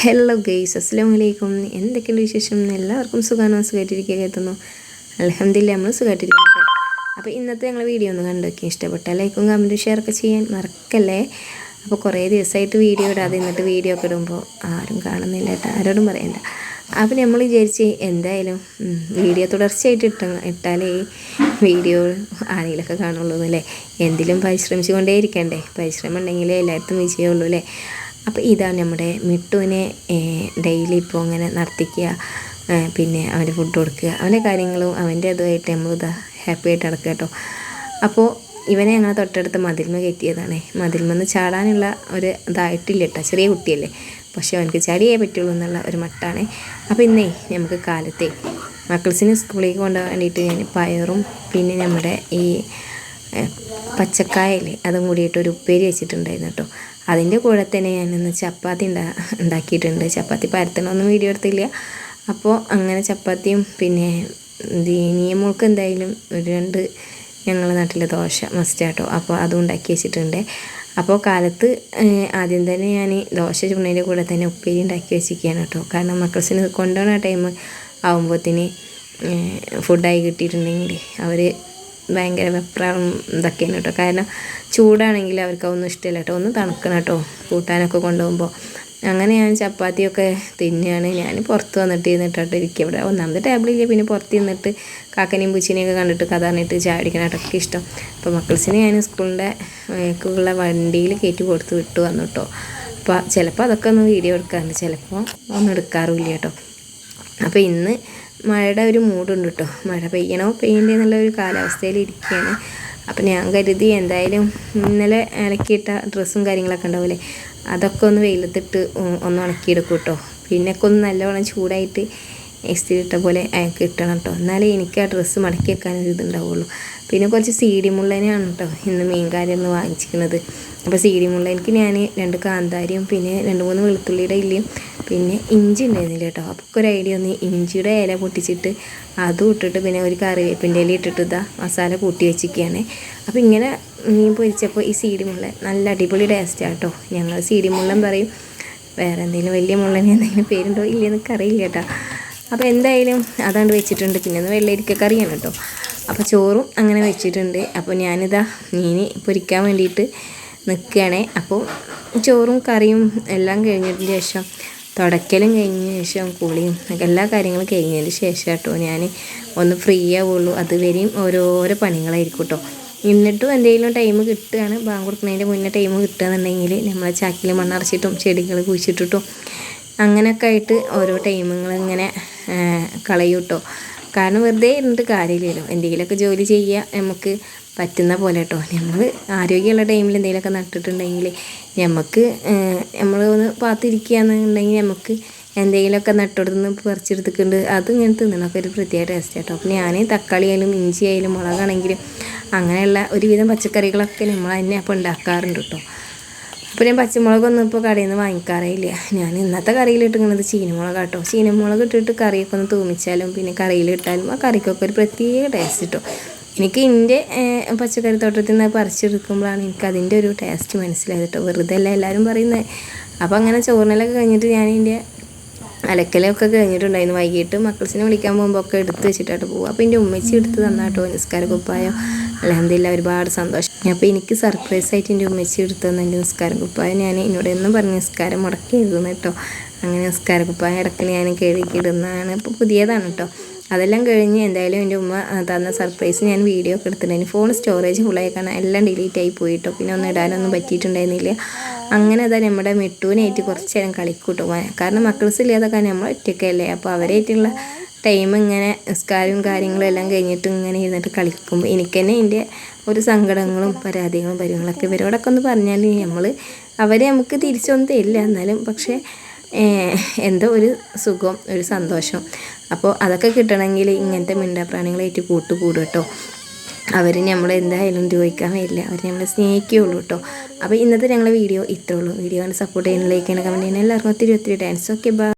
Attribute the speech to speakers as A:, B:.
A: Hello guys അസ്സാം വലൈക്കും എന്തൊക്കെയുണ്ട് വിശേഷം? എല്ലാവർക്കും സുഖമാണോ? സുഖമായിട്ടിരിക്കുക എത്തുന്നു അലഹമ്മദില്ല നമ്മൾ സുഖമായിട്ടിരിക്കുന്നു. അപ്പോൾ ഇന്നത്തെ ഞങ്ങൾ വീഡിയോ ഒന്ന് കണ്ടു നോക്കി ഇഷ്ടപ്പെട്ട ലൈക്കും കമന്റും ഷെയർ ഒക്കെ ചെയ്യാൻ മറക്കല്ലേ? അപ്പോൾ കുറേ ദിവസമായിട്ട് വീഡിയോ ഇടാതെ എന്നിട്ട് വീഡിയോ ഒക്കെ ഇടുമ്പോൾ ആരും കാണുന്നില്ല കേട്ടോ. ആരോടും പറയണ്ട. അപ്പോൾ നമ്മൾ വിചാരിച്ച് എന്തായാലും വീഡിയോ തുടർച്ചയായിട്ട് ഇട്ട ഇട്ടാലേ വീഡിയോ ആരെങ്കിലൊക്കെ കാണുള്ളൂ അല്ലേ? എന്തിലും പരിശ്രമിച്ചുകൊണ്ടേ ഇരിക്കണ്ടേ? പരിശ്രമം ഉണ്ടെങ്കിലേ എല്ലായിടത്തും വിജയമുള്ളൂ അല്ലേ? അപ്പോൾ ഇതാണ് നമ്മുടെ മിട്ടുവിനെ ഡെയിലി ഇപ്പോൾ അങ്ങനെ നടത്തിക്കുക പിന്നെ അവന്റെ ഫുഡ് കൊടുക്കുക അവന്റെ കാര്യങ്ങളും അവന്റെ ഇതുമായിട്ട് നമ്മൾ ഇതാ ഹാപ്പി ആയിട്ട് നടക്കുക കേട്ടോ. അപ്പോൾ ഇവനെ ഞങ്ങൾ തൊട്ടടുത്ത് മതിൽമ കയറ്റിയതാണ്. മതിൽമെന്ന് ചാടാനുള്ള ഒരു ഇതായിട്ടില്ല കേട്ടോ. ചെറിയ കുട്ടിയല്ലേ. പക്ഷേ അവനക്ക് ചാടിയേ പറ്റുള്ളൂ എന്നുള്ള ഒരു മട്ടാണ്. അപ്പോൾ ഇന്നേ നമുക്ക് കാലത്തെ മക്കൾസിന് സ്കൂളിലേക്ക് കൊണ്ടുപോകാൻ വേണ്ടിയിട്ട് ഞാൻ പയറും പിന്നെ നമ്മുടെ ഈ പച്ചക്കായല്ലേ? അതും കൂടിയിട്ട് ഒരു ഉപ്പേരി വെച്ചിട്ടുണ്ടായിരുന്നു കേട്ടോ. അതിന്റെ കൂടെ തന്നെ ഞാനിന്ന് ചപ്പാത്തി ഉണ്ടാ ഉണ്ടാക്കിയിട്ടുണ്ട്. ചപ്പാത്തി പരത്തണമൊന്നും വീഡിയോ എടുത്തില്ല. അപ്പോൾ അങ്ങനെ ചപ്പാത്തിയും പിന്നെ ദീനിയമ്മൾക്ക് എന്തായാലും ഒരു രണ്ട് ഞങ്ങളുടെ നാട്ടിലെ ദോശ മസ്റ്റാട്ടോ അപ്പോൾ അതും ഉണ്ടാക്കി വെച്ചിട്ടുണ്ട്. അപ്പോൾ കാലത്ത് ആദ്യം തന്നെ ഞാൻ ദോശ ചുണ്ണേന്റെ കൂടെ തന്നെ ഉപ്പേരി ഉണ്ടാക്കി വെച്ചിരിക്കുകയാണ് കേട്ടോ. കാരണം മക്കൾസിന് കൊണ്ടുപോകുന്ന ടൈം ആകുമ്പോഴത്തേന് ഫുഡായി കിട്ടിയിട്ടുണ്ടെങ്കിൽ അവർ ഭയങ്കര വെപ്രാളം ഇതൊക്കെയാണ് കേട്ടോ. കാരണം ചൂടാണെങ്കിൽ അവർക്ക് അതൊന്നും ഇഷ്ടമില്ല കേട്ടോ. ഒന്ന് തണുക്കണം കേട്ടോ. കൂട്ടാനൊക്കെ കൊണ്ടുപോകുമ്പോൾ. അങ്ങനെ ഞാൻ ചപ്പാത്തിയൊക്കെ തിന്നുകയാണ്. ഞാൻ പുറത്ത് വന്നിട്ട് ഇരുന്നിട്ടോ ഇരിക്കുക. ഇവിടെ ഒന്നാമത് ടേബിളില്ല പിന്നെ പുറത്ത് ഇരുന്നിട്ട് കാക്കനെയും പൂച്ചിനെയൊക്കെ കണ്ടിട്ട് കഥ പറഞ്ഞിട്ട് ചാടിക്കണായിട്ടൊക്കെ ഇഷ്ടം. അപ്പോൾ മക്കൾസിനെ ഞാൻ സ്കൂളിന്റെ ഉള്ള വണ്ടിയിൽ കയറ്റി കൊടുത്ത് വിട്ടു വന്നു കേട്ടോ. അപ്പോൾ ചിലപ്പോൾ അതൊക്കെ ഒന്ന് വീഡിയോ എടുക്കാറുണ്ട്. ചിലപ്പോൾ ഒന്നും എടുക്കാറുമില്ല കേട്ടോ. അപ്പോൾ ഇന്ന് മഴയുടെ ഒരു മൂഡുണ്ട് കേട്ടോ മഴ പെയ്യണോ പെയ്യണ്ടേ എന്നുള്ള ഒരു കാലാവസ്ഥയിൽ ഇരിക്കുകയാണ് അപ്പം ഞാൻ കരുതി എന്തായാലും ഇന്നലെ ഇളക്കിയിട്ട ഡ്രസ്സും കാര്യങ്ങളൊക്കെ ഉണ്ടാവില്ലേ അതൊക്കെ ഒന്ന് വെയിലത്തിട്ട് ഒന്ന് ഉണക്കിയെടുക്കും കേട്ടോ പിന്നൊക്കെ ഒന്ന് നല്ലവണ്ണം ചൂടായിട്ട് ഇസ്തിരി ഇട്ട പോലെ അയാൾക്ക് കിട്ടണം കേട്ടോ എന്നാലേ എനിക്ക് ആ ഡ്രസ്സ് മടക്കി വെക്കാൻ ഒരു ഇതുണ്ടാവുള്ളൂ. പിന്നെ കുറച്ച് സി ഡി മുള്ളനെയാണ് കേട്ടോ ഇന്ന് മീൻ കാര്യം ഒന്ന് വാങ്ങിച്ചിരിക്കുന്നത്. അപ്പോൾ സി മുള്ള എനിക്ക് ഞാൻ രണ്ട് കാന്താരിയും പിന്നെ രണ്ട് മൂന്ന് വെളുത്തുള്ളിയുടെ ഇല്ലയും പിന്നെ ഇഞ്ചി ഉണ്ടായിരുന്നില്ല കേട്ടോ. അപ്പോൾ ഒരു ഐഡിയ ഒന്ന് ഇഞ്ചിയുടെ ഇല പൊട്ടിച്ചിട്ട് അതും ഇട്ടിട്ട് പിന്നെ ഒരു കറിവേപ്പിന്റെ ഇല ഇട്ടിട്ട് ഇതാ മസാല കൂട്ടി വെച്ചിരിക്കുകയാണ്. അപ്പോൾ ഇങ്ങനെ മീൻ പൊരിച്ചപ്പോൾ ഈ സീഡി മുള്ള നല്ല അടിപൊളി ടേസ്റ്റ് കേട്ടോ. ഞങ്ങൾ സീഡി മുള്ളൻ പറയും വേറെ എന്തെങ്കിലും വലിയ മുള്ളനെ എന്തെങ്കിലും പേരുണ്ടോ ഇല്ലെന്നൊക്കെ അറിയില്ല കേട്ടോ. അപ്പോൾ എന്തായാലും അതാണ്ട് വെച്ചിട്ടുണ്ട്. പിന്നെ ഒന്ന് വെള്ളരിക്ക കറിയാണ് കേട്ടോ. അപ്പോൾ ചോറും അങ്ങനെ വെച്ചിട്ടുണ്ട്. അപ്പോൾ ഞാനിതാ മീൻ പൊരിക്കാൻ വേണ്ടിയിട്ട് നിൽക്കുകയാണേ അപ്പോൾ ചോറും കറിയും എല്ലാം കഴിഞ്ഞതിന് ശേഷം തുടയ്ക്കലും കഴിഞ്ഞ ശേഷം കുളിയും എല്ലാ കാര്യങ്ങളും കഴിഞ്ഞതിന് ശേഷം കേട്ടോ ഞാൻ ഒന്ന് ഫ്രീ ആവുള്ളൂ. അതുവരെയും ഓരോരോ പണികളായിരിക്കും കേട്ടോ. എന്നിട്ടും എന്തെങ്കിലും ടൈം കിട്ടുകയാണ്. ബാങ്ക് കൊടുക്കുന്നതിന്റെ മുന്നേ ടൈം കിട്ടുകയെന്നുണ്ടെങ്കിൽ നമ്മളെ ചാക്കിൽ മണ്ണറച്ചിട്ടും ചെടികൾ കുഴിച്ചിട്ടിട്ടും അങ്ങനെയൊക്കെ ആയിട്ട് ഓരോ ടൈമുകൾ ഇങ്ങനെ കളയും കേട്ടോ. കാരണം വെറുതെ ഇരുന്നിട്ട് കാര്യമില്ലല്ലോ. എന്തെങ്കിലുമൊക്കെ ജോലി ചെയ്യുക നമുക്ക് പറ്റുന്ന പോലെ കേട്ടോ. നമ്മൾ ആരോഗ്യമുള്ള ടൈമിൽ എന്തെങ്കിലുമൊക്കെ നട്ടിട്ടുണ്ടെങ്കിൽ നമുക്ക് നമ്മൾ ഒന്ന് പാത്തിരിക്കുകയെന്നുണ്ടെങ്കിൽ നമുക്ക് എന്തെങ്കിലുമൊക്കെ നട്ടോടുന്ന് പറിച്ചെടുത്തിട്ടുണ്ട്. അത് ഇങ്ങനെ തിന്നണമൊക്കെ ഒരു പ്രത്യേക ടേസ്റ്റ് കേട്ടോ അപ്പം ഞാൻ തക്കാളി ആയാലും ഇഞ്ചി ആയാലും മുളകാണെങ്കിലും അങ്ങനെയുള്ള ഒരുവിധം പച്ചക്കറികളൊക്കെ നമ്മൾ തന്നെ അപ്പോൾ ഉണ്ടാക്കാറുണ്ട് കേട്ടോ. അപ്പോൾ ഞാൻ പച്ചമുളകൊന്നും ഇപ്പോൾ കടയിൽ നിന്ന് വാങ്ങിക്കാറേ ഇല്ല ഞാൻ ഇന്നത്തെ കറിയിലിട്ടിങ്ങനത് ചീനമുളക് കേട്ടോ ചീനമുളക് ഇട്ടിട്ട് കറിയൊക്കെ ഒന്ന് തൂമിച്ചാലും പിന്നെ കറിയിലിട്ടാലും ആ കറിക്കൊക്കെ ഒരു പ്രത്യേക ടേസ്റ്റ് കിട്ടും എനിക്ക് എന്റെ പച്ചക്കറി തോട്ടത്തിൽ നിന്ന് പറിച്ചെടുക്കുമ്പോഴാണ് എനിക്ക് അതിന്റെ ഒരു ടേസ്റ്റ് മനസ്സിലായത് കേട്ടോ വെറുതെ അല്ല എല്ലാവരും പറയുന്നത് അപ്പോൾ അങ്ങനെ ചോറിനെല്ലാം കഴിഞ്ഞിട്ട് ഞാൻ എന്റെ അലക്കലൊക്കെ കഴിഞ്ഞിട്ടുണ്ടായിരുന്നു. വൈകിട്ട് മക്കൾസിനെ വിളിക്കാൻ പോകുമ്പോൾ ഒക്കെ എടുത്ത് വെച്ചിട്ടായിട്ട് പോകും അപ്പോൾ എന്റെ ഉമ്മച്ചി എടുത്ത് തന്നാട്ടോ നിസ്കാര കുപ്പായം. അലഹമില്ല ഒരുപാട് സന്തോഷം. അപ്പോൾ എനിക്ക് സർപ്രൈസ് ആയിട്ട് എന്റെ ഉമ്മച്ചി എടുത്ത് തന്ന എന്റെ നിസ്കാരം കുപ്പായം ഞാൻ എന്നോട് എന്നും പറഞ്ഞ് നിസ്കാരം മുടക്കി എഴുതുന്നു കേട്ടോ അങ്ങനെ നിസ്കാര കുപ്പായം ഇടയ്ക്ക് ഞാൻ കഴുകിയിടുന്നതാണ് ഇപ്പോൾ പുതിയതാണ് കേട്ടോ അതെല്ലാം കഴിഞ്ഞ് എന്തായാലും എന്റെ ഉമ്മ തന്ന സർപ്രൈസ് ഞാൻ വീഡിയോ ഒക്കെ എടുത്തിട്ടുണ്ടായിരുന്നു ഫോൺ സ്റ്റോറേജ് ഫുള്ളായി കാരണം എല്ലാം ഡിലീറ്റ് ആയി പോയിട്ടോ. പിന്നെ ഒന്നും ഇടാനൊന്നും പറ്റിയിട്ടുണ്ടായിരുന്നില്ല. അങ്ങനെ അതാ നമ്മുടെ മിട്ടുവിനായിട്ട് കുറച്ച് നേരം കളിക്കൂട്ടോ. കാരണം മക്കൾസ് ഇല്ലാതൊക്കെ നമ്മൾ ഒറ്റയ്ക്കല്ലേ. അപ്പോൾ അവരായിട്ടുള്ള ടൈം ഇങ്ങനെ നിസ്കാരവും കാര്യങ്ങളും എല്ലാം കഴിഞ്ഞിട്ട് ഇങ്ങനെ ഇരുന്നിട്ട് കളിക്കും. എനിക്ക് തന്നെ എന്റെ ഒരു സങ്കടങ്ങളും പരാതികളും പരിങ്ങളൊക്കെ ഇവരോടൊക്കെ ഒന്ന് പറഞ്ഞാൽ നമ്മൾ അവരെ നമുക്ക് തിരിച്ചൊന്നും തരില്ല എന്നാലും. പക്ഷേ എന്തോ ഒരു സുഖം ഒരു സന്തോഷം. അപ്പോൾ അതൊക്കെ കിട്ടണമെങ്കിൽ ഇങ്ങനത്തെ മിണ്ടാപ്രാണികളായിട്ട് കൂട്ടുകൂടും കേട്ടോ അവർ നമ്മൾ എന്തായാലും ചോദിക്കാൻ വരില്ല. അവർ നമ്മളെ സ്നേഹിക്കുകയുള്ളൂ കേട്ടോ അപ്പോൾ ഇന്നത്തെ ഞങ്ങളുടെ വീഡിയോ ഇത്രയുള്ളൂ വീഡിയോ കണ്ട് സപ്പോർട്ട് ചെയ്യുന്ന ലൈക്ക് ചെയ്യണം കമന്റ് ചെയ്യുന്ന എല്ലാവർക്കും ഒത്തിരി ഒത്തിരി താങ്ക്സ് ഓക്കെ ബൈ